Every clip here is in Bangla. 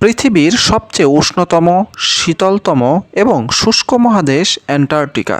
পৃথিবীর সবচেয়ে উষ্ণতম, শীতলতম এবং শুষ্ক মহাদেশ অ্যান্টার্কটিকা।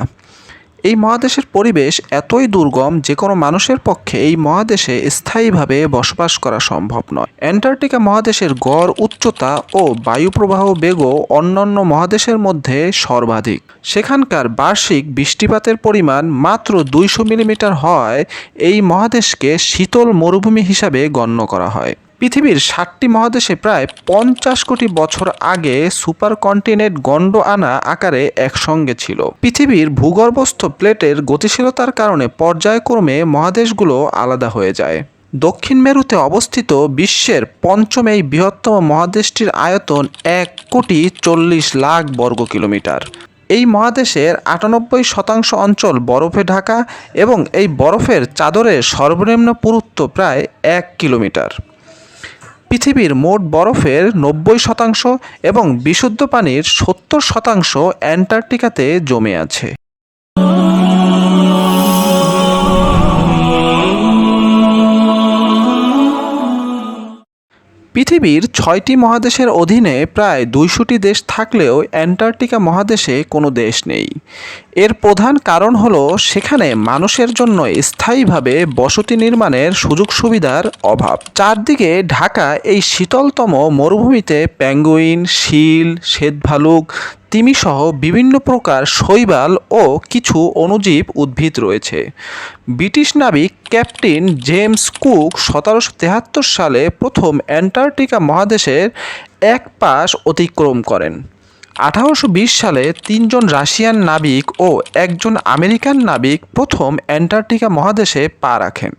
এই মহাদেশের পরিবেশ এতই দুর্গম যে কোনো মানুষের পক্ষে এই মহাদেশে স্থায়ীভাবে বসবাস করা সম্ভব নয়। অ্যান্টার্কটিকা মহাদেশের গড়, উচ্চতা ও বায়ুপ্রবাহ বেগও অন্যান্য মহাদেশের মধ্যে সর্বাধিক। সেখানকার বার্ষিক বৃষ্টিপাতের পরিমাণ মাত্র দুইশো মিলিমিটার হওয়ায় এই মহাদেশকে শীতল মরুভূমি হিসাবে গণ্য করা হয়। পৃথিবীর ষাটটি মহাদেশে প্রায় পঞ্চাশ কোটি বছর আগে সুপার কন্টিনেন্ট গন্ডোয়ানা আকারে একসঙ্গে ছিল। পৃথিবীর ভূগর্ভস্থ প্লেটের গতিশীলতার কারণে পর্যায়ক্রমে মহাদেশগুলো আলাদা হয়ে যায়। দক্ষিণ মেরুতে অবস্থিত বিশ্বের পঞ্চম এই বৃহত্তম মহাদেশটির আয়তন এক কোটি চল্লিশ লাখ বর্গ কিলোমিটার। এই মহাদেশের আটানব্বই শতাংশ অঞ্চল বরফে ঢাকা এবং এই বরফের চাদরের সর্বনিম্ন পুরুত্ব প্রায় এক কিলোমিটার। পৃথিবীর মোট বরফের নব্বই শতাংশ এবং বিশুদ্ধ পানির সত্তর শতাংশ অ্যান্টার্কটিকাতে জমে আছে। পৃথিবীর ছয়টি মহাদেশের অধীনে প্রায় দুইশোটি দেশ থাকলেও অ্যান্টার্কটিকা মহাদেশে কোনো দেশ নেই। এর প্রধান কারণ হল সেখানে মানুষের জন্য স্থায়ীভাবে বসতি নির্মাণের সুযোগ সুবিধার অভাব। চারদিকে ঢাকা এই শীতলতম মরুভূমিতে প্যাঙ্গুইন শিল, শ্বেতভালুক তিমিসহ বিভিন্ন প্রকার শৈবাল ও কিছু অণুজীব উদ্ভিদ রয়েছে। ব্রিটিশ নাবিক ক্যাপ্টেন জেমস কুক সতেরোশো তেহাত্তর সালে প্রথম অ্যান্টার্কটিকা মহাদেশের এক পাশ অতিক্রম করেন। আঠারোশো বিশ সালে তিনজন রাশিয়ান নাবিক ও একজন আমেরিকান নাবিক প্রথম অ্যান্টার্কটিকা মহাদেশে পা রাখেন।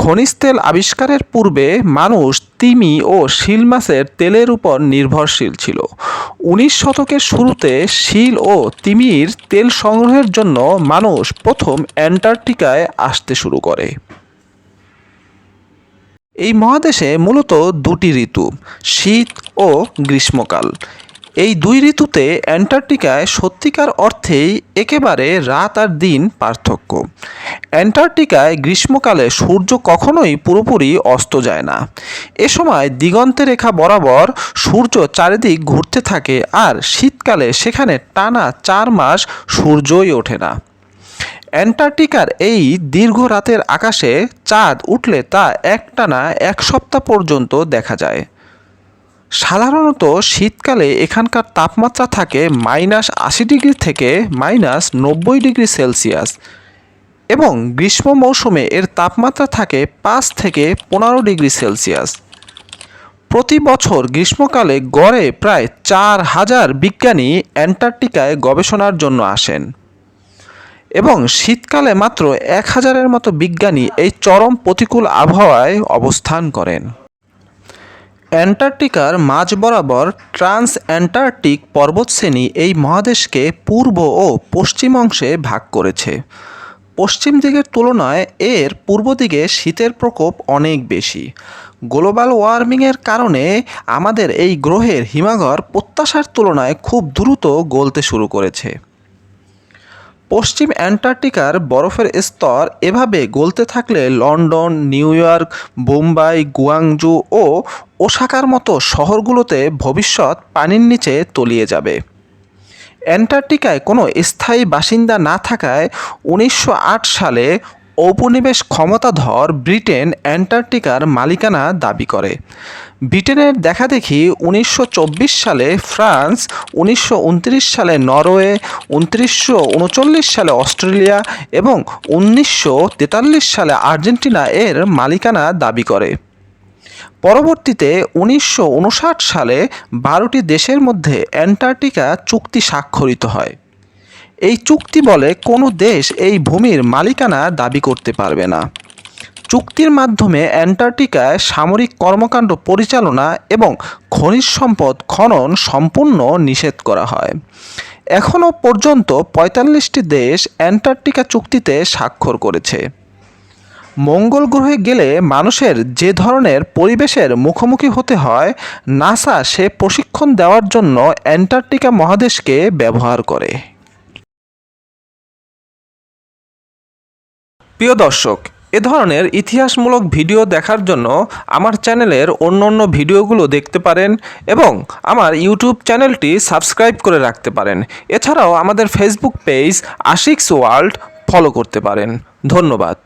খনিজ তেল আবিষ্কারের পূর্বে মানুষ তিমি ও শিল মাছের তেলের উপর নির্ভরশীল ছিল। উনিশ শতকের শুরুতে শিল ও তিমির তেল সংগ্রহের জন্য মানুষ প্রথম অ্যান্টার্কটিকায় আসতে শুরু করে। এই মহাদেশে মূলত দুটি ঋতু, শীত ও গ্রীষ্মকাল। এই দুই ঋতুতে অ্যান্টার্কটিকায় সত্যিকার অর্থেই একেবারে রাত আর দিন পার্থক্য। অ্যান্টার্কটিকায় গ্রীষ্মকালে সূর্য কখনোই পুরোপুরি অস্ত যায় না। এ সময় দিগন্তে রেখা বরাবর সূর্য চারিদিক ঘুরতে থাকে আর শীতকালে সেখানে টানা চার মাস সূর্যই ওঠে না। অ্যান্টার্কটিকার এই দীর্ঘ রাতের আকাশে চাঁদ উঠলে তা একটানা এক সপ্তাহ পর্যন্ত দেখা যায়। সাধারণত শীতকালে এখানকার তাপমাত্রা থাকে মাইনাস আশি ডিগ্রি থেকে মাইনাস নব্বই ডিগ্রি সেলসিয়াস এবং গ্রীষ্ম মৌসুমে এর তাপমাত্রা থাকে পাঁচ থেকে পনেরো ডিগ্রি সেলসিয়াস। প্রতি বছর গ্রীষ্মকালে গড়ে প্রায় চার হাজার বিজ্ঞানী অ্যান্টার্কটিকায় গবেষণার জন্য আসেন এবং শীতকালে মাত্র এক হাজারের মতো বিজ্ঞানী এই চরম প্রতিকূল আবহাওয়ায় অবস্থান করেন। অ্যান্টার্কটিকার মাঝ বরাবর ট্রান্স অ্যান্টার্কটিক পর্বতশ্রেণী এই মহাদেশকে পূর্ব ও পশ্চিম অংশে ভাগ করেছে। পশ্চিম দিকের তুলনায় এর পূর্ব দিকে শীতের প্রকোপ অনেক বেশি। গ্লোবাল ওয়ার্মিংয়ের কারণে আমাদের এই গ্রহের হিমাগর প্রত্যাশার তুলনায় খুব দ্রুত গলতে শুরু করেছে। পশ্চিম অ্যান্টার্কটিকার বরফের স্তর এভাবে গলতে থাকলে London, New York, Bombay, Guangzhou ও ওসাকার মতো শহরগুলোতে ভবিষ্যৎ পানির নিচে তলিয়ে যাবে। অ্যান্টার্কটিকায় কোনো স্থায়ী বাসিন্দা না থাকায় উনিশশো আট সালে ঔপনিবেশ ক্ষমতাধর ব্রিটেন অ্যান্টার্কটিকার মালিকানা দাবি করে। ব্রিটেনের দেখাদেখি উনিশশো চব্বিশ সালে ফ্রান্স, উনিশশো উনত্রিশ সালে নরওয়ে উনত্রিশশো সালে অস্ট্রেলিয়া এবং উনিশশো তেতাল্লিশ সালে আর্জেন্টিনা এর মালিকানা দাবি করে। পরবর্তীতে উনিশশো উনষাট সালে বারোটি দেশের মধ্যে অ্যান্টার্কটিকা চুক্তি স্বাক্ষরিত হয়। এই চুক্তি বলে কোনো দেশ এই ভূমির মালিকানা দাবি করতে পারবে না। চুক্তির মাধ্যমে অ্যান্টার্কটিকায় সামরিক কর্মকাণ্ড পরিচালনা এবং খনিজ সম্পদ খনন সম্পূর্ণ নিষেধ করা হয়। এখনও পর্যন্ত পঁয়তাল্লিশটি দেশ অ্যান্টার্কটিকা চুক্তিতে স্বাক্ষর করেছে। মঙ্গল গ্রহে গেলে মানুষের যে ধরনের পরিবেশের মুখোমুখি হতে হয়, নাসা সে প্রশিক্ষণ দেওয়ার জন্য অ্যান্টার্কটিকা মহাদেশকে ব্যবহার করে। প্রিয় দর্শক, এ ধরনের ইতিহাসমূলক ভিডিও দেখার জন্য আমার চ্যানেলের অন্য অন্য ভিডিওগুলো দেখতে পারেন এবং আমার ইউটিউব চ্যানেলটি সাবস্ক্রাইব করে রাখতে পারেন। এছাড়াও আমাদের ফেসবুক পেজ আশিক্স ওয়ার্ল্ড ফলো করতে পারেন। ধন্যবাদ।